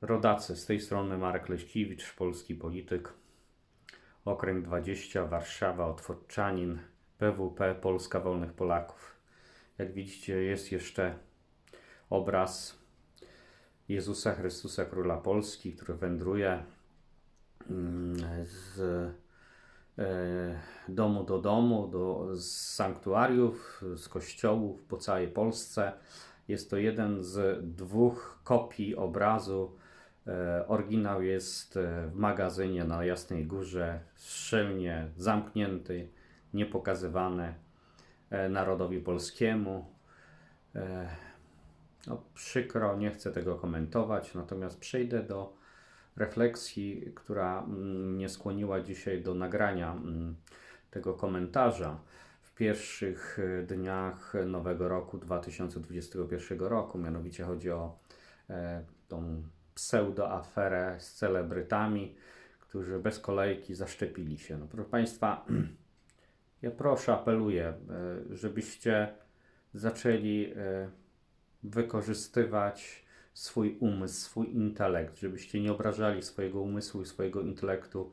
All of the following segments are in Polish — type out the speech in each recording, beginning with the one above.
Rodacy, z tej strony Marek Leśkiewicz, polski polityk, Okręg 20, Warszawa, Otwórczanin, PWP, Polska Wolnych Polaków. Jak widzicie, jest jeszcze obraz Jezusa Chrystusa, Króla Polski, który wędruje mm, z e, domu do domu, do, z sanktuariów, z kościołów po całej Polsce. Jest to jeden z dwóch kopii obrazu. E, Oryginał jest e, w magazynie na Jasnej Górze, szczelnie zamknięty, niepokazywany e, narodowi polskiemu. No, przykro, nie chcę tego komentować, natomiast przejdę do refleksji, która mm, mnie skłoniła dzisiaj do nagrania mm, tego komentarza w pierwszych dniach nowego roku 2021 roku. Mianowicie chodzi o tą pseudoaferę z celebrytami, którzy bez kolejki zaszczepili się. No, proszę Państwa, ja proszę, apeluję, e, żebyście zaczęli e, wykorzystywać swój umysł, swój intelekt, żebyście nie obrażali swojego umysłu i swojego intelektu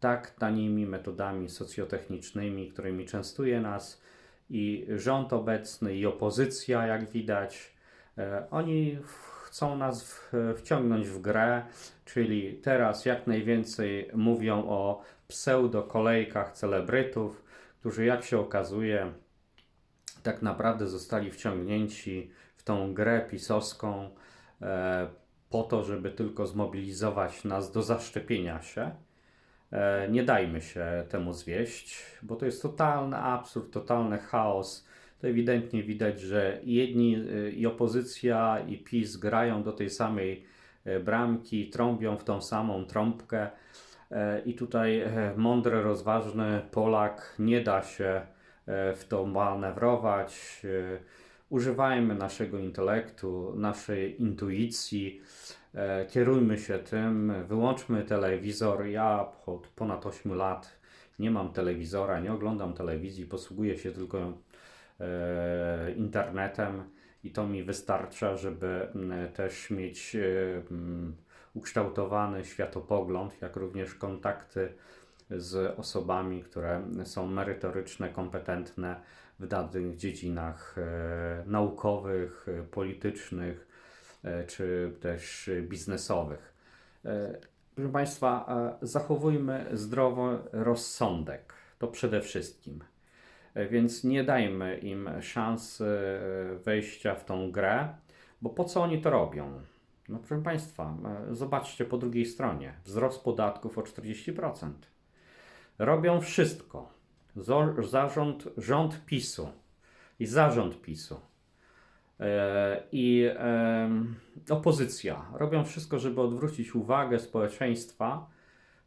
tak tanimi metodami socjotechnicznymi, którymi częstuje nas i rząd obecny, i opozycja, jak widać. E, Oni chcą nas wciągnąć w grę, czyli teraz jak najwięcej mówią o pseudokolejkach celebrytów, którzy, jak się okazuje, tak naprawdę zostali wciągnięci w tą grę pisowską e, po to, żeby tylko zmobilizować nas do zaszczepienia się. E, nie dajmy się temu zwieść, bo to jest totalny absurd, totalny chaos. To ewidentnie widać, że jedni i opozycja i PiS grają do tej samej e, bramki, trąbią w tą samą trąbkę. E, I tutaj e, mądry, rozważny Polak nie da się w to manewrować. Używajmy naszego intelektu, naszej intuicji, kierujmy się tym, wyłączmy telewizor. Ja od ponad 8 lat nie mam telewizora, nie oglądam telewizji, posługuję się tylko internetem i to mi wystarcza, żeby mm, też mieć e, mm, ukształtowany światopogląd, jak również kontakty z osobami, które są merytoryczne, kompetentne w danych dziedzinach e, naukowych, e, politycznych e, czy też e, biznesowych. E, Proszę Państwa, e, zachowujmy zdrowy rozsądek. To przede wszystkim. E, Więc nie dajmy im szans e, wejścia w tą grę, bo po co oni to robią? No proszę Państwa, e, zobaczcie po drugiej stronie. Wzrost podatków o 40%. Robią wszystko. Zarząd, rząd PiSu i zarząd PiSu i opozycja robią wszystko, żeby odwrócić uwagę społeczeństwa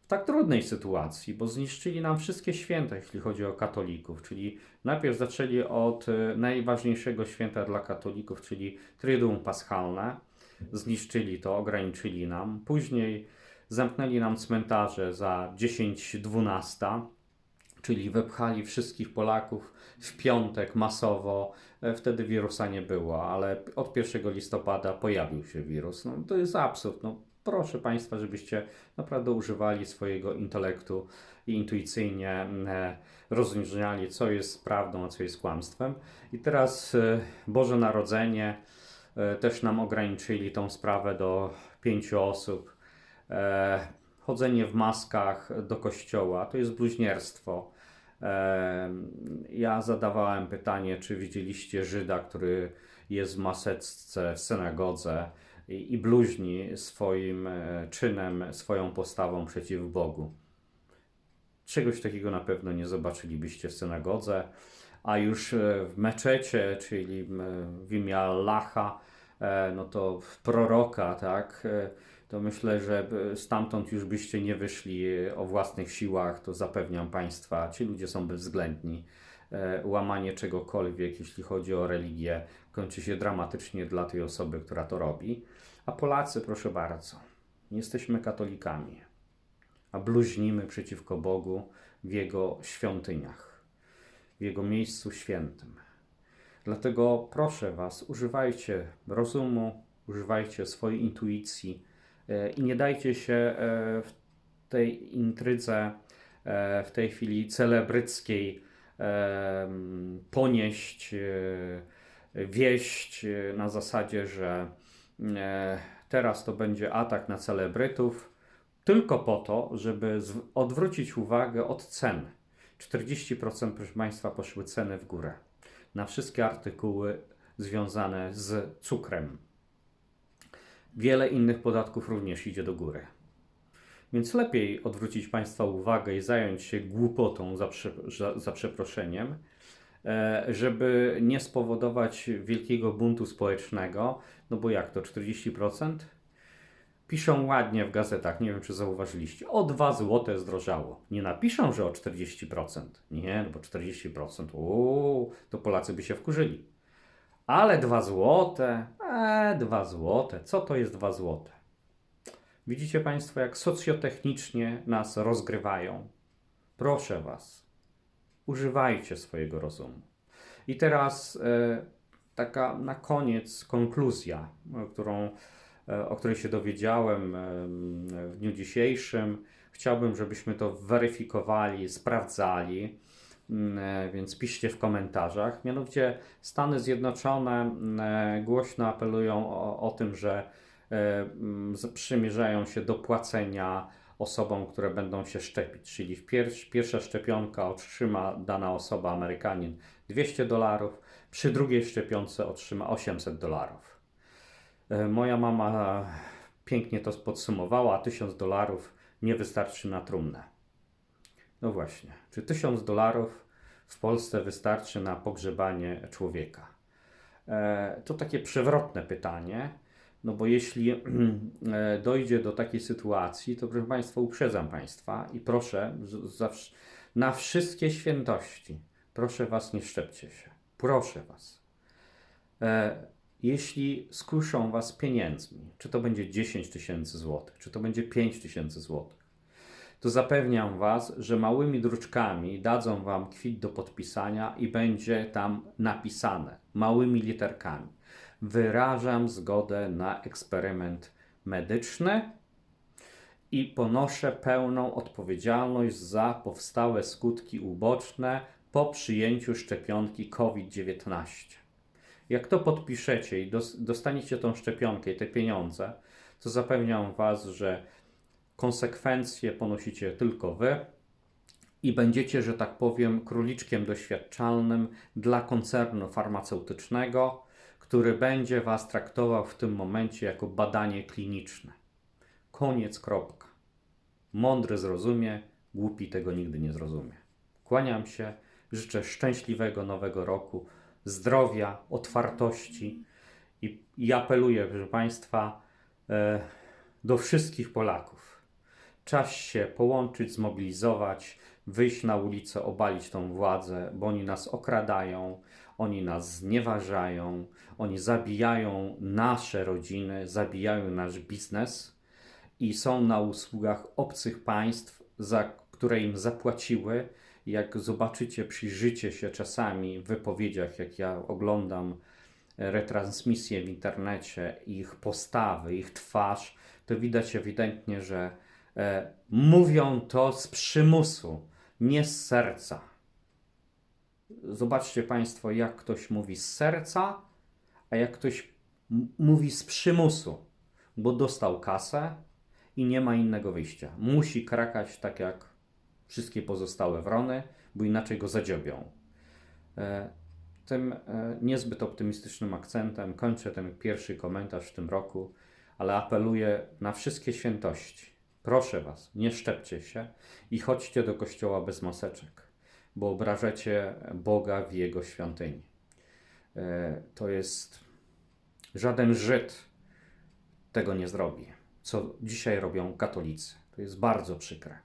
w tak trudnej sytuacji, bo zniszczyli nam wszystkie święta, jeśli chodzi o katolików. Czyli najpierw zaczęli od e, najważniejszego święta dla katolików, czyli Triduum Paschalne. Zniszczyli to, ograniczyli nam. Później zamknęli nam cmentarze za 10-12 czyli wepchali wszystkich Polaków w piątek masowo. E, Wtedy wirusa nie było, ale od 1 listopada pojawił się wirus. No, to jest absurd. No, proszę Państwa, żebyście naprawdę używali swojego intelektu i intuicyjnie e, rozróżniali, co jest prawdą, a co jest kłamstwem. I teraz e, Boże Narodzenie e, też nam ograniczyli tą sprawę do pięciu osób. Chodzenie w maskach do kościoła to jest bluźnierstwo. Ja zadawałem pytanie, czy widzieliście Żyda, który jest w maseczce w synagodze i, bluźni swoim e, czynem, swoją postawą przeciw Bogu. Czegoś takiego na pewno nie zobaczylibyście w synagodze, a już e, w meczecie, czyli w imię Allaha, e, no to w proroka, tak, to myślę, że stamtąd już byście nie wyszli o własnych siłach, to zapewniam Państwa, ci ludzie są bezwzględni. E, Łamanie czegokolwiek, jeśli chodzi o religię, kończy się dramatycznie dla tej osoby, która to robi. A Polacy, proszę bardzo, jesteśmy katolikami a bluźnimy przeciwko Bogu w Jego świątyniach, w Jego miejscu świętym. Dlatego proszę Was, używajcie rozumu, używajcie swojej intuicji, E, I nie dajcie się e, w tej intrydze, w tej chwili celebryckiej ponieść e, wieść na zasadzie, że e, teraz to będzie atak na celebrytów, tylko po to, żeby odwrócić uwagę od cen. 40% proszę Państwa poszły ceny w górę na wszystkie artykuły związane z cukrem. Wiele innych podatków również idzie do góry. Więc lepiej odwrócić Państwa uwagę i zająć się głupotą, za, za, za przeproszeniem, e, żeby nie spowodować wielkiego buntu społecznego. No bo jak to 40%? Piszą ładnie w gazetach, nie wiem czy zauważyliście, o 2 zł zdrożało. Nie napiszą, że o 40%. Nie, no bo 40%, uuu, to Polacy by się wkurzyli. Ale 2 zł, e, 2 zł, co to jest 2 zł? Widzicie Państwo, jak socjotechnicznie nas rozgrywają. Proszę Was, używajcie swojego rozumu. I teraz e, taka na koniec konkluzja, e, którą, e, o której się dowiedziałem e, w dniu dzisiejszym. Chciałbym, żebyśmy to weryfikowali, sprawdzali, Mm, e, więc piszcie w komentarzach. Mianowicie Stany Zjednoczone e, głośno apelują o, o tym, że przymierzają się do płacenia osobom, które będą się szczepić, czyli pierwsza szczepionka otrzyma dana osoba, Amerykanin, 200 dolarów, przy drugiej szczepionce otrzyma 800 dolarów. E, Moja mama pięknie to podsumowała, 1000 dolarów nie wystarczy na trumnę. No właśnie, czy 1000 dolarów w Polsce wystarczy na pogrzebanie człowieka? E, to takie przewrotne pytanie, no bo jeśli e, dojdzie do takiej sytuacji, to proszę Państwa, uprzedzam Państwa i proszę na wszystkie świętości, proszę Was, nie szczepcie się. Proszę Was. E, jeśli skuszą Was pieniędzmi, czy to będzie 10 tysięcy złotych, czy to będzie 5 tysięcy złotych, to zapewniam Was, że małymi druczkami dadzą Wam kwit do podpisania i będzie tam napisane małymi literkami. Wyrażam zgodę na eksperyment medyczny i ponoszę pełną odpowiedzialność za powstałe skutki uboczne po przyjęciu szczepionki COVID-19. Jak to podpiszecie i dos- dostaniecie tą szczepionkę i te pieniądze, to zapewniam Was, że konsekwencje ponosicie tylko Wy i będziecie, że tak powiem, króliczkiem doświadczalnym dla koncernu farmaceutycznego, który będzie Was traktował w tym momencie jako badanie kliniczne. Koniec, kropka. Mądry zrozumie, głupi tego nigdy nie zrozumie. Kłaniam się, życzę szczęśliwego nowego roku, zdrowia, otwartości i, i apeluję, proszę Państwa, e, do wszystkich Polaków. Czas się połączyć, zmobilizować, wyjść na ulicę, obalić tą władzę, bo oni nas okradają, oni nas znieważają, oni zabijają nasze rodziny, zabijają nasz biznes i są na usługach obcych państw, za które im zapłaciły. Jak zobaczycie, przyjrzycie się czasami w wypowiedziach, jak ja oglądam e, retransmisje w internecie, ich postawy, ich twarz, to widać ewidentnie, że e, mówią to z przymusu, nie z serca. Zobaczcie Państwo, jak ktoś mówi z serca, a jak ktoś mówi z przymusu, bo dostał kasę i nie ma innego wyjścia. Musi krakać tak jak wszystkie pozostałe wrony, bo inaczej go zadziobią. E, tym e, niezbyt optymistycznym akcentem kończę ten pierwszy komentarz w tym roku, ale apeluję na wszystkie świętości. Proszę Was, nie szczepcie się i chodźcie do kościoła bez maseczek, bo obrażacie Boga w Jego świątyni. E, To jest żaden Żyd tego nie zrobi, co dzisiaj robią katolicy. To jest bardzo przykre.